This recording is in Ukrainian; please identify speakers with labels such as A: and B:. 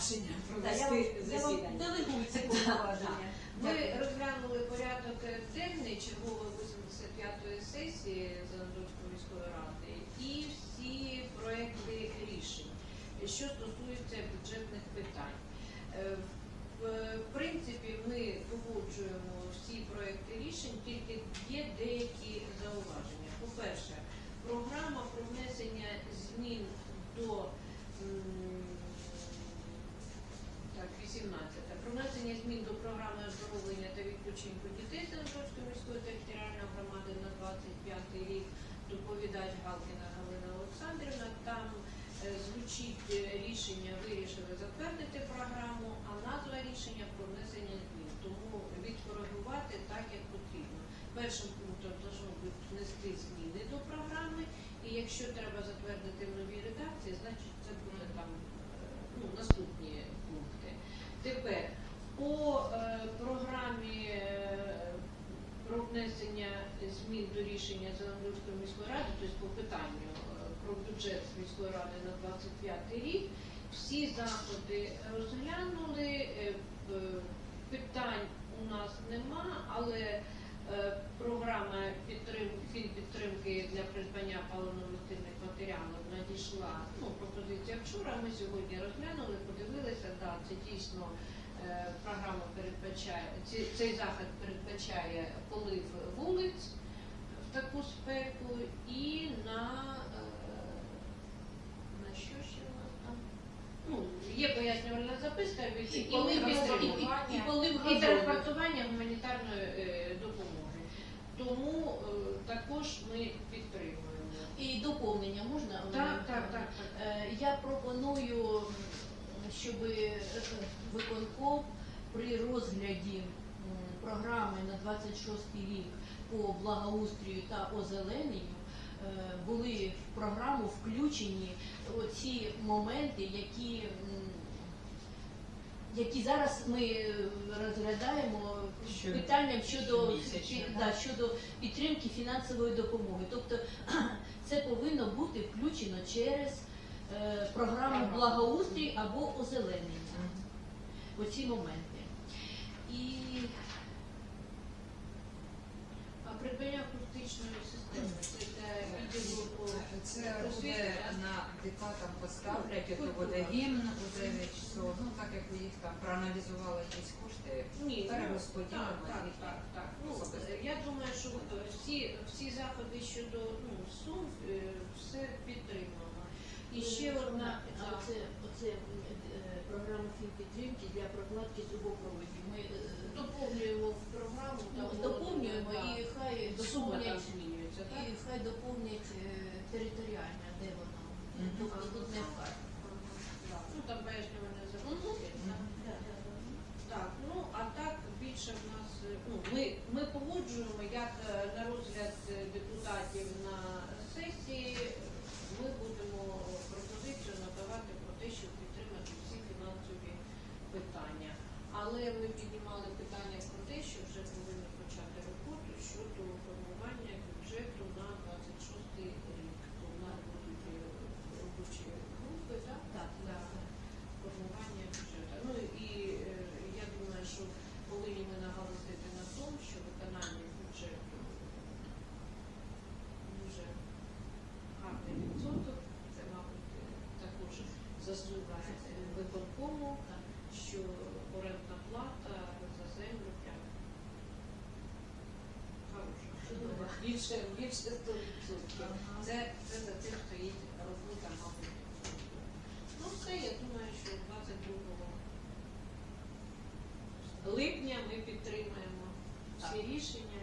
A: повноваження провести засідання.
B: повноваження.
C: Ми розглянули порядок денний чергової 85-ї сесії Зеленодольської міської ради і всі проекти рішень, що стосуються бюджетних питань. Е, В в принципі, ми погоджуємо всі проекти рішень, тільки є деякі зауваження. По-перше, змін до програми оздоровлення та відпочинку дітей Сенаторської міської територіальної громади на 25 рік доповідач Галкіна Галина Олександрівна. Там е, звучить е, рішення вирішили затвердити програму, а назва рішення про внесення змін. Тому відкоригувати так, як потрібно. Першим пунктом должно бути внести зміни до програми, і якщо треба затвердити в новій редакції, значить це буде там е, ну, наступні пункти. Тепер по е, програмі е, про внесення змін до рішення Зеленодольської міської ради, тобто по питанню е, про бюджет міської ради на 25 рік, всі заходи розглянули, е, питань у нас нема, але е, програма підтримки фінпідтримки для придбання паливно-мастильних матеріалів надійшла ну, пропозиція вчора. Ми сьогодні розглянули, подивилися, да, це дійсно е, програма передбачає цей захід передбачає полив вулиць в таку спеку і на, е, на що ще у нас там? Ну, є пояснювальна записка
B: І
C: і
B: полив
C: ми
B: і- і
C: і транспортування гуманітарної е, допомоги. Тому е, також ми підтримуємо.
B: І доповнення можна?
C: Так, так, так. так.
B: Е, Я пропоную, щоб е, виконком при розгляді м, програми на 26 рік по благоустрію та озелененню були в програму включені оці моменти, які, які зараз ми е, розглядаємо
A: Що-
B: питанням щодо,
A: да?
B: щодо підтримки фінансової допомоги. Тобто це повинно бути включено через е, Програму. благоустрій або озеленення. Оці моменти. І
C: А придбання акустичної системи це для відділу
A: Це буде на дика там поставлять, то буде гімн у 9 часов. Ну так як ви їх там проаналізували якісь кошти,
C: Ні,
A: перерозподілимо
C: так, так,
A: їх.
C: так, так. Ну, я думаю, що е, всі, всі заходи щодо ну, сум е, все підтримано. І ще одна
B: А оце, оце е, програма фінпідтримки для прокладки трубопроводів. Ми е,
C: доповнюємо в програму
B: ну,
C: та
B: доповнюємо і хай доповнять
C: змінюється, так?
B: і хай доповнять е, територіальне, де воно.
A: Мгм.
B: Тобто тут не вказ.
C: Так. Ну там пояснювальне
B: Мгм.
C: запитання.
A: Мгм.
B: Да, да, да.
C: Так, ну а так більше в нас е, ну ми, ми погоджуємо як е, на розгляд е, депутатів на сесії. е, Ми будемо пропозицію надавати про те, щоб підтримати всі фінансові питання. Але ми піднімали питання про те, що вже повинні почати роботу щодо формування бюджету на 26 рік. То в нас будуть е, робочі групи, так?
B: Так,
C: Да, формування бюджету. Ну і е, я думаю, що повинні ми наголосити на тому, що виконання бюджету дуже гарний відсоток. Це, мабуть, е, також заслуга е, виконкому, що орендна плата за землю прям хороша.
B: Чудова.
C: Більше, більше 100%.
B: Ага.
C: Це, це за цим стоїть робота, мабуть. Ну все, я думаю, що 22 липня ми підтримаємо всі рішення